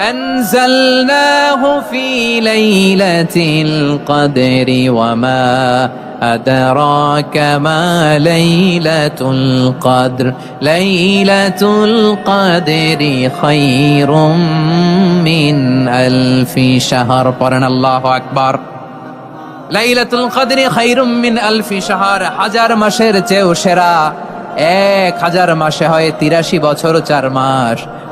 أنزلناه في ليلة القدر وما أدراك ما ليلة القدر ليلة القدر خير من ألف شهر قرن الله أكبر লাইলাতুল কদরি খাইরুম মিন আলফি শাহর হাজার মাসের চেয়েও সেরা এক হাজার মাসে হয় তিরাশি বছর চার মাস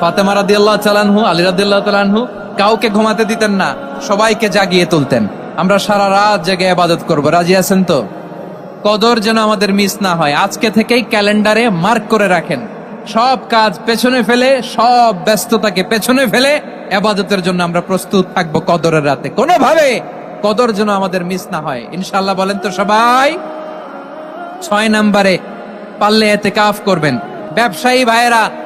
ফাতেমা রাদিয়াল্লাহু তাআলাহু আলী রাদিয়াল্লাহু তাআলাহু কাউকে ঘুমাতে দিতেন না, সবাইকে জাগিয়ে তুলতেন। আমরা সারা রাত জেগে ইবাদত করব। রাজি আছেন তো? কদর যেন আমাদের মিস না হয়। আজকে থেকেই ক্যালেন্ডারে মার্ক করে রাখেন। সব কাজ পেছনে ফেলে, সব ব্যস্ততাকে পেছনে ফেলে আবাদতের জন্য আমরা প্রস্তুত থাকব কদরের রাতে। কোনোভাবে কদর যেন আমাদের মিস না হয়। ইনশাল্লাহ বলেন তো সবাই? ছয় নম্বরে পারলে এতে কাফ করবেন। ব্যবসায়ী ভাইয়েরা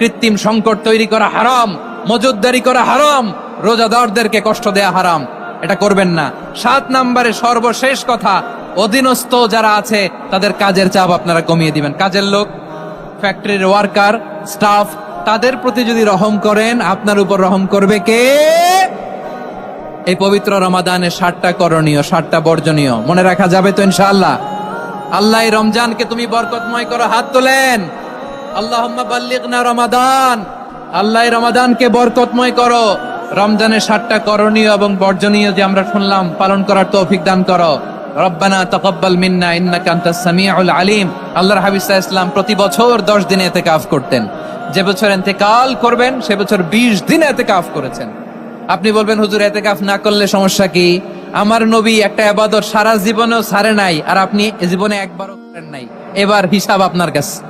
কৃত্রিম সংকট তৈরি করা হারাম মজুদদারি করা হারাম, রোজাদারদেরকে কষ্ট দেয়া হারাম। এটা করবেন না। সাত নম্বরে সর্বশেষ কথা, অধীনস্থ যারা আছে, তাদের কাজের চাপ আপনারা কমিয়ে দিবেন। কাজের লোক, ফ্যাক্টরির ওয়ার্কার, স্টাফ, তাদের প্রতি যদি রহম করেন, আপনার উপর রহম করবে কে? এই পবিত্র রমাদানে ষাটটা করণীয় ষাটটা বর্জনীয়। মনে রাখা যাবে তো ইনশাআল্লাহ। আল্লাহ রমজানকে তুমি বরকতময় করো হাত তোলেন। আল্লাহ বাল্লিগনা রমাদান। আল্লাহ রমাদানকে বরকতময় করো। রমজানের ষাটটা করণীয় এবং বর্জনীয় যে আমরা শুনলাম, পালন করার তৌফিক দান করো। রব্বানা তাকাব্বাল মিন্না, ইন্নাকা আনতাস সামিউল আলিম। আল্লাহর আলাইহি সাল্লাম প্রতি বছর 10 দিনে এতে ইতিকাফ করতেন। যে বছর ইন্তেকাল করবেন, সে বছর 20 দিনে ইতিকাফ করেছেন। আপনি বলবেন, হুজুর, এতেকাফ না করলে সমস্যা কি? আমার নবী একটা আবাদত সারা জীবনেও সারে নাই, আর আপনি জীবনে একবারও করেন নাই। এবার হিসাব আপনার কাছে।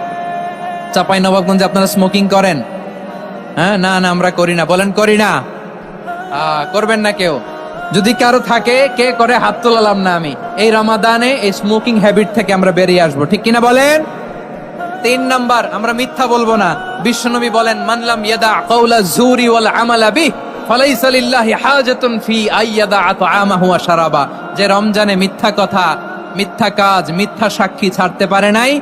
চাপাই নবাবগঞ্জে আপনারা স্মোকিং করেন? হ্যাঁ না না, আমরা করি না। বলেন, করি না। করবেন না কেউ। যদি কারও থাকে, কে করে হাত তোলালাম না আমি। এই রমাদানে এই স্মোকিং হ্যাবিট থেকে আমরা বেরিয়ে আসব। ঠিক কিনা বলেন? তিন নাম্বার, আমরা মিথ্যা বলব না। বিশ্বনবী বলেন মানলাম ইয়াদা কওলা জুরি ওয়াল আমালা বিহ, ফালাইসা লিল্লাহি হাজাতুন ফি আইয়াদা আতআমাহু ওয়া শারাবা। যে রমজানে মিথ্যা কথা, মিথ্যা কাজ, মিথ্যা সাক্ষী ছাড়তে পারে নাই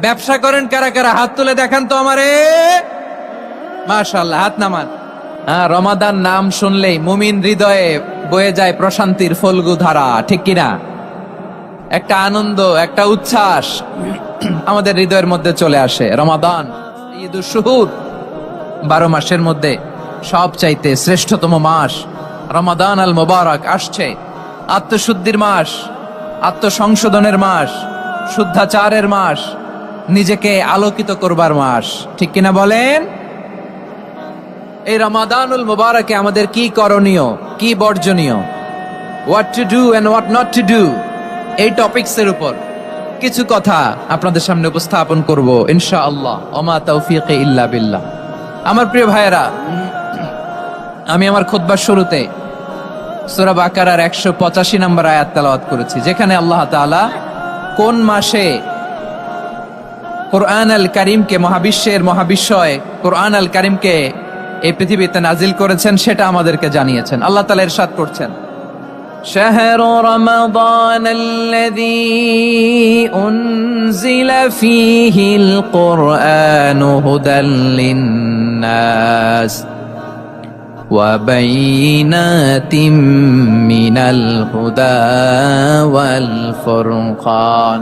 ব্যবসা করেন কারা কারা? হাত তুলে দেখান তো আমারে। মাশাআল্লাহ, হাত নামান। হ্যাঁ রমাদান নাম শুনলেই মুমিন হৃদয়ে বয়ে যায় প্রশান্তির ফলগু ধারা, ঠিক কিনা? একটা আনন্দ, একটা উচ্ছ্বাস আমাদের হৃদয়ের মধ্যে চলে আসে। রমাদান, ঈদ শুহুর বারো মাসের মধ্যে সব চাইতে শ্রেষ্ঠতম মাস। রমাদান আল মোবারক আসছে। আত্মশুদ্ধির মাস, আত্মসংশোধনের মাস, শুদ্ধাচারের মাস নিজেকে আলোকিত করবার মাস। ঠিক কিনা বলেন? এই রমাদানুল মুবারকে আমাদের কি করণীয়, কি বর্জনীয়? What to do and what not to do এই টপিকস এর উপর। কিছু কথা আপনাদের সামনে উপস্থাপন করব ইনশা আল্লাহ ওমা তৌফিক ইল্লা বিল্লাহ। আমার প্রিয় ভাইয়েরা, আমি আমার খুতবার শুরুতে সূরা বাকারার একশো পঁচাশি নম্বর আয়াত তেলাওয়াত করেছি, যেখানে আল্লাহ তাআলা কোন মাসে কোরআন আল করিমকে মহাবিশ্বের মহাবিশ্বয় কোরআন আল করিমকে এই পৃথিবীতে নাজিল করেছেন সেটা আমাদেরকে জানিয়েছেন আল্লাহ তালা এরশাদ করছেন شهر رمضان الذي أنزل فيه القرآن هدى للناس وبينات من الهدى والفرقان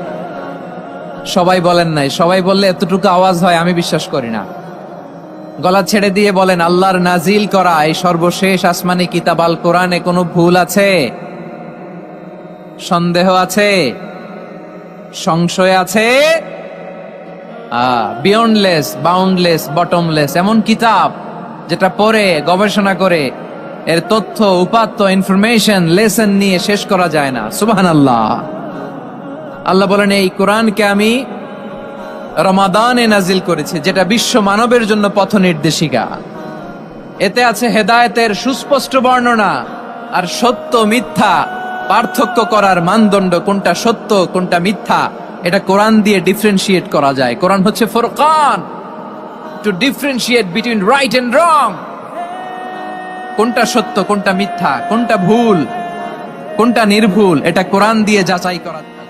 সবাই বলেন নাই। সবাই বললে এতটুকু আওয়াজ হয়, আমি বিশ্বাস করি না। গলা ছেড়ে দিয়ে বলেন, আল্লাহর নাজিল করা, এই সর্বশেষ আসমানি কিতাব, আল কোরআনে কোনো ভুল আছে? সন্দেহ আছে? সংশয় আছে? বিয়ন্ডলেস বাউন্ডলেস বটমলেস এমন কিতাব যেটা পড়ে, গবেষণা করে, এর তথ্য, উপাত্ত ইনফরমেশন লেসন নিয়ে শেষ করা যায় না। সুবহান আল্লাহ আল্লাহ বলেন, এই কোরআনকে আমি রমাদানে নাজিল করেছি, যেটা বিশ্ব মানবের জন্য পথ নির্দেশিকা। এতে আছে হেদায়েতের সুস্পষ্ট বর্ণনা আর সত্য মিথ্যা পার্থক্য করার মানদণ্ড, কোনটা সত্য, কোনটা মিথ্যা, এটা কোরআন দিয়ে ডিফারেন্সিয়েট করা যায়। কোরআন হচ্ছে Furqan. To differentiate between right and wrong কোনটা সত্য, কোনটা মিথ্যা, কোনটা ভুল, কোনটা নির্ভুল, এটা কোরআন দিয়ে যাচাই করা।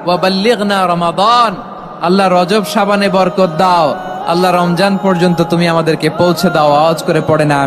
শাবান ওয়া বাল্লিগনা রমাদান। আল্লাহ রজব সাবানে বরকত দাও। আল্লাহ রমজান পর্যন্ত তুমি আমাদেরকে পৌঁছে দাও। আওয়াজ করে পড়ে না।